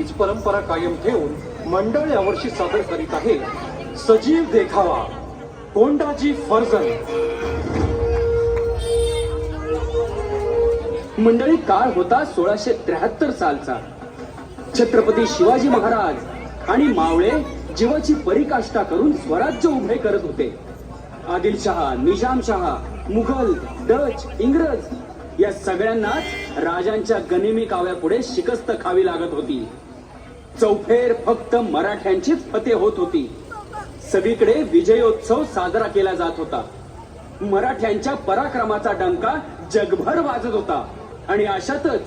तीच परंपरा कायम ठेवून मंडळ यावर्षी सादर करीत आहे. सजीव देखावा. कोंडाजी फर्जन. मंडळी काळ होता सोळाशे त्र्याहत्तर सालचा. छत्रपती शिवाजी महाराज आणि मावळे जीवाची परिकाष्ठा करून स्वराज्य उभे करत होते. आदिलशहा निजामशहा मुघल डच इंग्रज या सगळ्यांनाच राजांच्या गनिमी काव्यापुढे शिकस्त खावी लागत होती. चौफेर फक्त मराठ्यांचीच फते होत होती. सगळीकडे विजयोत्सव साजरा केला जात होता. मराठ्यांच्या पराक्रमाचा डंका जगभर वाजत होता. आणि अशातच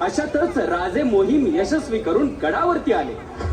अशातच राजे मोहीम यशस्वी करून गडावरती आले.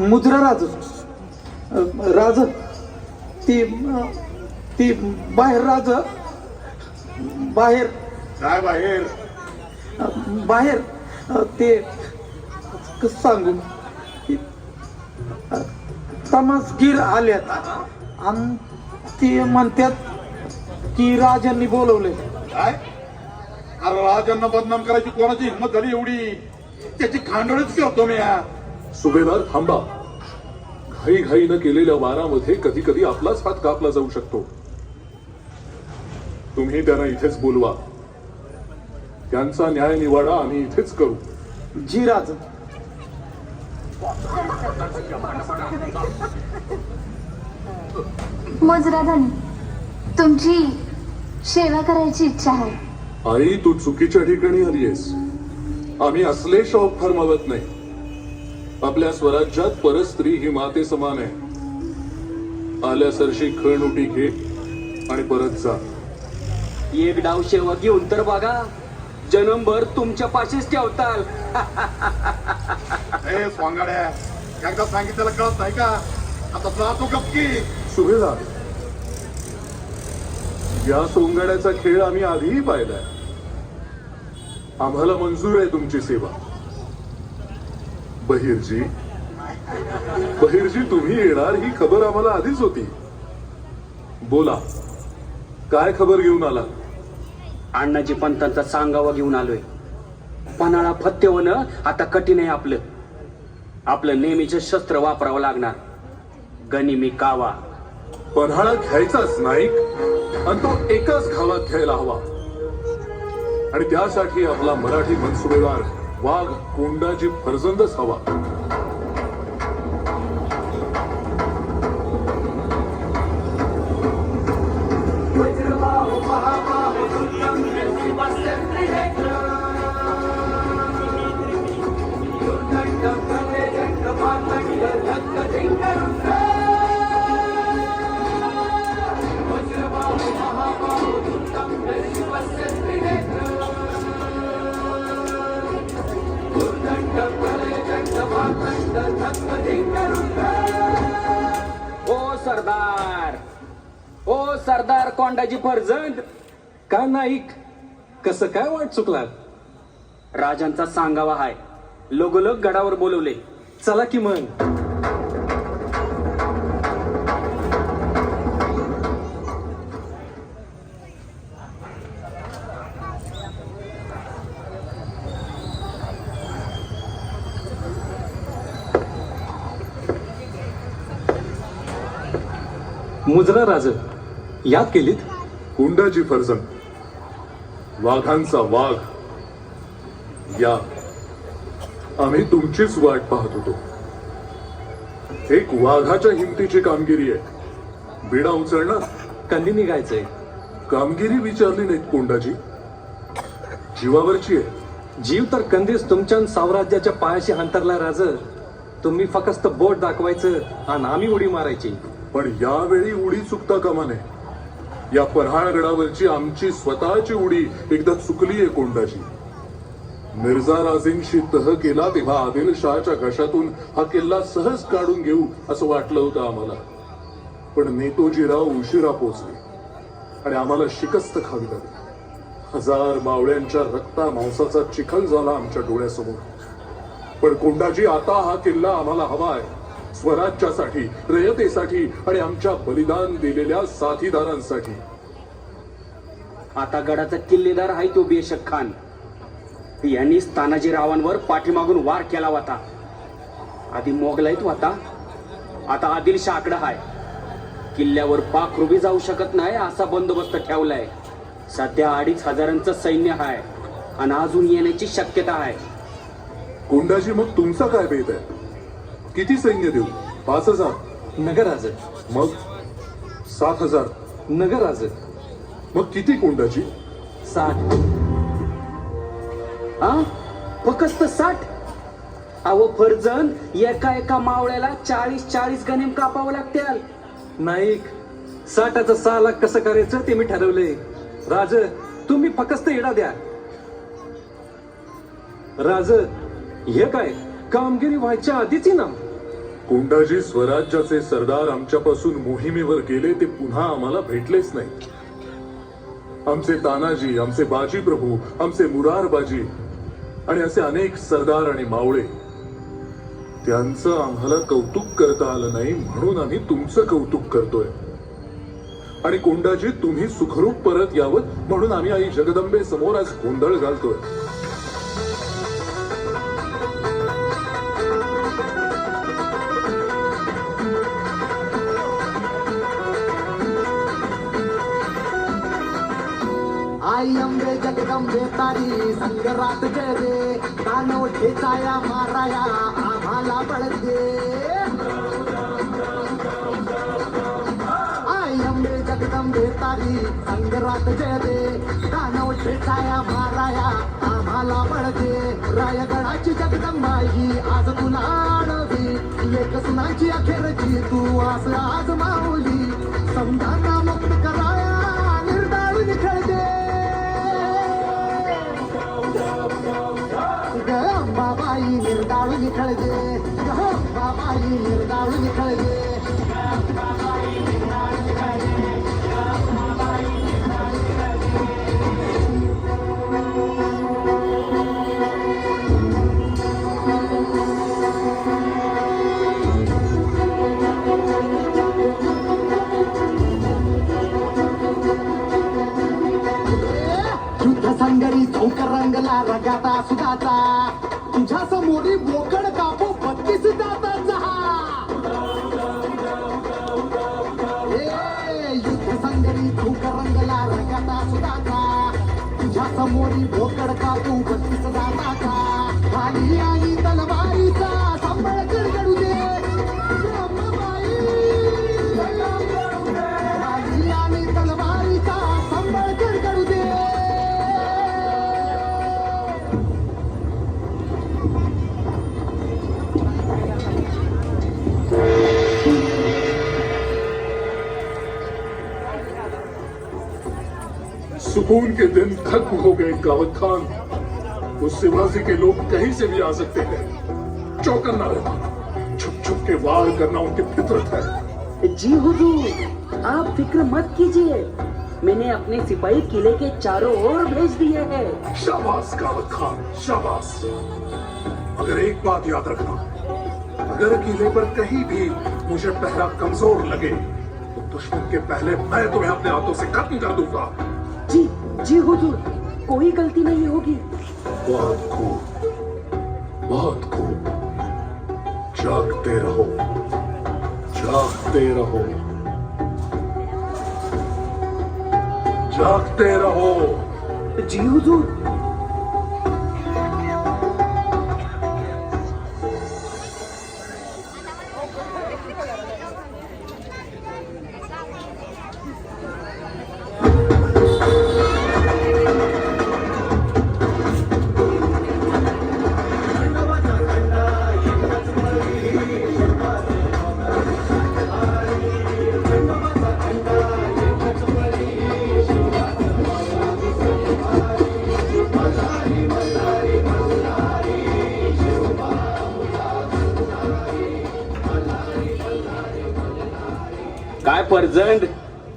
मुद्रा राज. राज. ती ती बाहेर राज. बाहेर. काय बाहेर? बाहेर. ते कसं सांगू? तमासगीर आल्यात. आणि ते म्हणतात की राजांनी बोलवले काय? अरे राजांना बदनाम करायची कोणाची हिंमत झाली एवढी? त्याची खांडोळीच करतो मी. सुभेदार थांबा. घाई घाईनं केलेल्या वारामध्ये कधी कधी आपलाच हात कापला जाऊ शकतो. तुम्ही त्यांना इथेच बोलवा. त्यांचा न्याय निवाडा आम्ही इथेच करू. जी राज मोजराधानी तुमची सेवा करायची इच्छा आहे. आई तू चुकीच्या ठिकाणी आलीयस. आम्ही असले शौक फरमावत नाही. आपल्या स्वराज्यात परस्त्री ही माते समान आहे. आल्या सरशी खणउटी घे आणि परत जा. एक डाव शेवा घेऊन तर बघा जन्मभर तुमच्या पाशीच ठेवताल ए स्वांगाड्या एकदा सांगितलेलं कळत नाही का? आता जातो गपकी. सुभेदार या सोंगाड्याचा खेळ आम्ही आधीही पाहिलाय. आम्हाला मंजूर आहे तुमची सेवा. बहिरजी. बहिरजी तुम्ही येणार? ही खबर आम्हाला आधीच होती. बोला काय खबर घेऊन आला? अण्णाजी पंतांचा सांगावा घेऊन आलोय. पन्हाळा फत्ते होणं आता कठीण आहे आपलं. आपलं नेहमीचं शस्त्र वापरावं लागणार. गनिमी कावा. पन्हाळा घ्यायचाच नाही आणि तो एकाच घावात घ्यायला हवा. आणि त्यासाठी आपला मराठी मनसुबेदार वाघ कोंडाची फरजंदच हवा. सरदार कोंडाजी का नाईक कसं काय वाट चुकला? राजांचा सांगावा हाय. लोगोलोग गडावर बोलवले. चला की मग. मुजरा राज. याद केलीत? कुंडाची फरजन वाघांचा वाघ. या. आम्ही तुमचीच वाट पाहत होतो. एक वाघाच्या हिमतीची कामगिरी आहे. बिडा उचलणार? कंदी निघायचंय? कामगिरी विचारली नाहीत कोंडाची जीवावरची आहे. जीव तर कंदीस तुमच्या साम्राज्याच्या पायाशी अंतरला राज. तुम्ही फक्त बोट दाखवायचं आणि आम्ही उडी मारायची. पण यावेळी उडी चुकता कामा नये. या पन्हाळगडावरची आमची स्वतःची उडी एकदा चुकली आहे कोंडाची. मिर्झा राजेंशी तह केला तेव्हा आदिलशहाच्या घशातून हा किल्ला सहज काढून घेऊ असं वाटलं होतं आम्हाला. पण नेतोजीराव उशिरा पोचले आणि आम्हाला शिकस्त खावी लागली. हजार मावळ्यांच्या रक्ता मांसाचा चिखल झाला आमच्या डोळ्यासमोर. पण कोंडाजी आता हा किल्ला आम्हाला हवा आहे. स्वराज्यासाठी रयतेसाठी आणि आमच्या बलिदान दिलेल्या साथीदारांसाठी. आता गडाचा किल्लेदार आहे तो बेशक खान. यांनी तानाजी रावांवर पाठीमागून वार केला होता. आधी मोगलाईत होता. आता आदिलशहाकडे हाय किल्ल्यावर पाखरुबी जाऊ शकत नाही असा बंदोबस्त ठेवलाय. सध्या अडीच हजारांचं सैन्य आहे. आणि अजून येण्याची शक्यता आहे. कोंडाजी मग तुमचा काय बेत आहे? किती सैन्य देऊ? पाच हजार. नगराज मग? सात हजार. नगराज मग किती कोंडाजी साठ. हा फक्त साठ? अहो फर्जन एका एका मावळ्याला चाळीस चाळीस गणेम कापावं लागतील नाईक साठाचं सहा लाख कसं करायचं ते मी ठरवलंय. राज तुम्ही फक्त इडा द्या. राज हे काय? कामगिरी व्हायच्या आधीच ना कोंडाजी स्वराज्याचे सरदार आमच्यापासून मोहिमेवर गेले ते पुन्हा आम्हाला भेटलेच नाही आमचे तानाजी आमचे बाजी प्रभू आमचे मुरार बाजी आणि असे अनेक सरदार आणि मावळे त्यांचं आम्हाला कौतुक करता आलं नाही म्हणून आम्ही तुमचं कौतुक करतोय. आणि कोंडाजी तुम्ही सुखरूप परत यावं म्हणून आम्ही आई जगदंबे समोर आज गोंधळ घालतोय. आई अंबे जगदंबे तारी संगरात जय रे दानव ठेचाया माराया आम्हाला बळ आई अंबे जगदंबे तारी संगरात जय रे दानव ठेचाया माराया आम्हाला बळ दे रायगडाची जगदंबाई आज तुला आणवी एक सुनाची अखेरची तू आस आज संगरी चौक रंगला रगाता सुदाचा तुझ्या समोरी बोकड सुकून के दिन खत्म हो गए गावत खान। उस शिवाजी के लोग कहीं से भी आ सकते हैं। चौकन्ना रहना छुप छुप के वार करना उनकी फितरत है। जी हुजूर आप फ़िक्र मत कीजिए। मैंने अपने सिपाही किले के चारों ओर भेज दिए हैं। शाबाश गावत खान शाबाश। मगर एक बात याद रखना अगर किले पर कहीं भी मुझे पहरा कमज़ोर लगे तो दुश्मन के पहले मैं तुम्हें अपने हाथों से खत्म कर दूँगा। जी जी हुजूर कोई गलती नहीं होगी। बहुत खूब बहुत खूब जागते रहो जागते रहो. जागते रहो. जियो दूध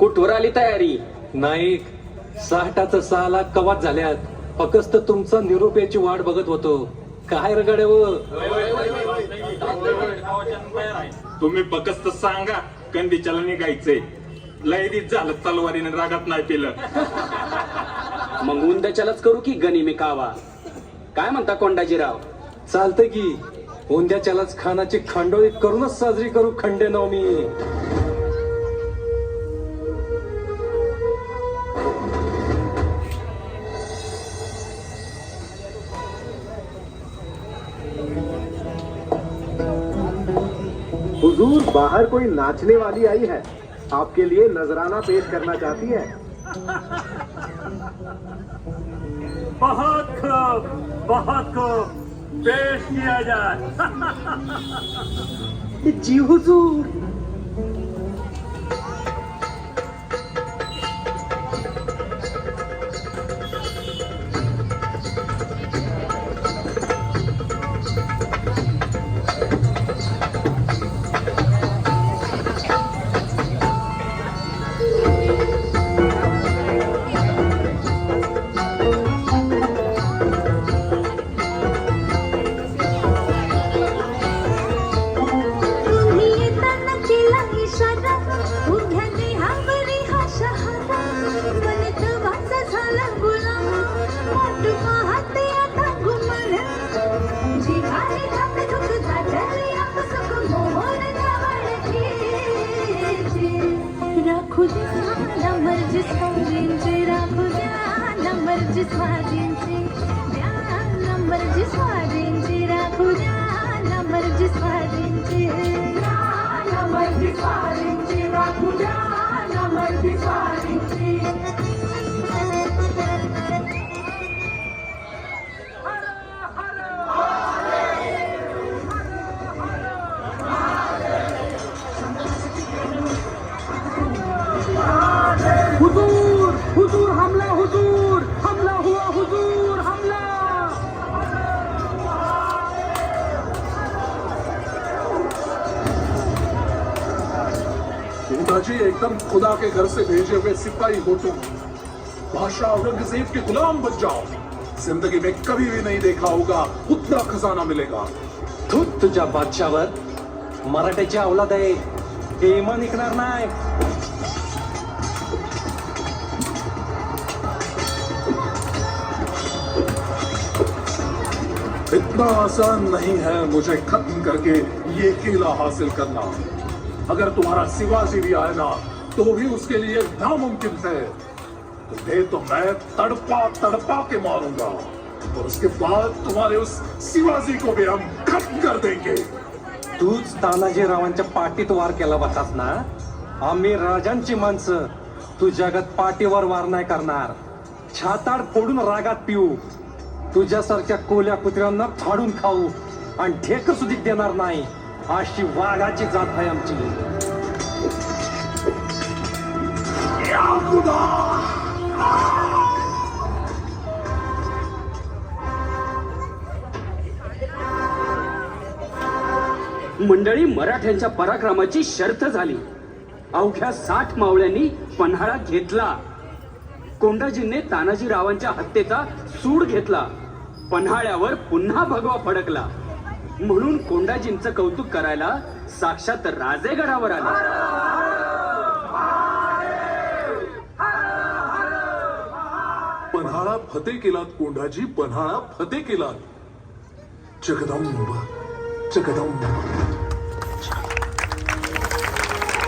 कुठवर आली तयारी? नाईक सहाटाचं सहा लाख कवात झाल्यात. फक्त तुमचा निरोप्याची वाट बघत होतो. काय रगडे व तुम्ही बकस्त सांगा कंदीच्याला निघायचंय. लयदीत झालं तलवारीने रागात नाही पिलं. मग उंद्याच्यालाच करू की गनिमी कावा? काय म्हणता कोंडाजीराव? चालतंय की. उंद्याच्यालाच खानाची खांडोळी करूनच साजरी करू खंडे नवमी. बाहर कोई नाचने वाली आई है। आपके लिए नजराना पेश करना चाहती है। बहुत खूब बहुत खूब। पेश किया जाए। जी हुजूर। খুঁজে पिताजी एकदम खुदा के घर से भेजे हुए सिपाही हो। तुम बादशाह औरंगज़ेब के गुलाम बन जाओ। ज़िंदगी में कभी भी नहीं देखा होगा उतना खजाना मिलेगा। तूच तुझ्या बादशावर मराठ्याची अवलाद आहे. हे इमान निघणार नाही. इतना आसान नहीं है मुझे खत्म करके ये किला हासिल करना। अगर तुम्हारा शिवाजी भी आए ना तो भी उसके लिए नामुमकिन है। तुम्हें तो मैं तड़पा तड़पा के मारूंगा। और उसके बाद तुम्हारे उस शिवाजी को भी हम खत्म कर देंगे। तूच तानाजी रावांच्या पाठीत वार केला होतास ना? आम्ही राजांची माणसं तू जगात पाठीवर वार नाही करणार. छाताड फोडून रागात पिऊ. तुझ्यासारख्या कोल्या कुत्र्यांना फाडून खाऊ. आणि ठेक सुधी देणार नाही. अशी वाघाची जात आहे आमची. मंडळी मराठ्यांच्या पराक्रमाची शर्थ झाली. अवघ्या साठ मावळ्यांनी पन्हाळा घेतला. कोंडाजींनी तानाजी रावांच्या हत्येचा सूड घेतला. पन्हाळ्यावर पुन्हा भगवा फडकला. म्हणून कोंडाजींचं कौतुक करायला साक्षात राजेगडावर आले. पन्हाळा फते केलात कोंढाजी पन्हाळा फते केलात जगदंब जगदंब.